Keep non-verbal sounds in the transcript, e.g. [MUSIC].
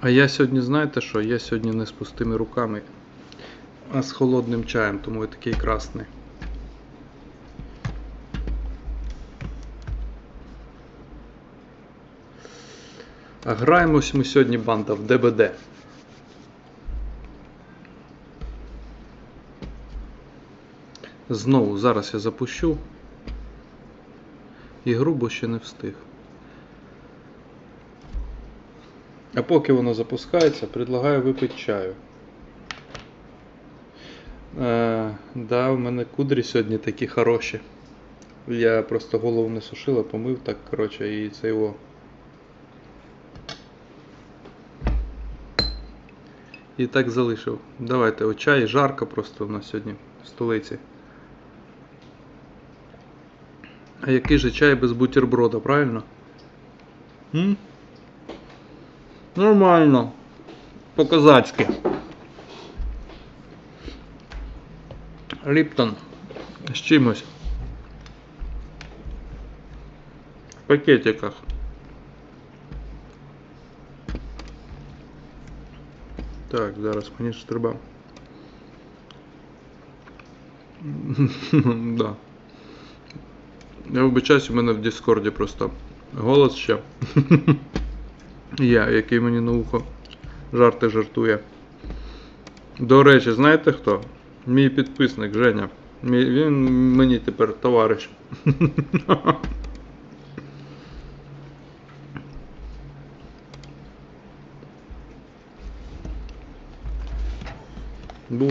А я сьогодні, знаєте що? Я сьогодні не з пустими руками, а з холодним чаєм, тому я такий красний. А граємось ми сьогодні банда в ДБД. Знову зараз я запущу. Ігру, бо ще не встиг. А поки воно запускається, предлагаю випити чаю. Е, да, у мене кудрі сьогодні такі хороші. Я просто голову не сушила, помив так, коротше, і це його. І так залишив. Давайте, о чай, жарко просто у нас сьогодні в столиці. А який же чай без бутерброда, правильно? М? Нормально. По-козацьки. Ліптон. З чимось. В пакетиках. Так, зараз мені ж треба. [LAUGHS] да. Я вибачаюсь, у мене в Діскорді просто голос ще. [LAUGHS] Я, який мені на ухо жарти жартує. До речі, знаєте хто? Мій підписник Женя. Він мені тепер товариш. [LAUGHS] Був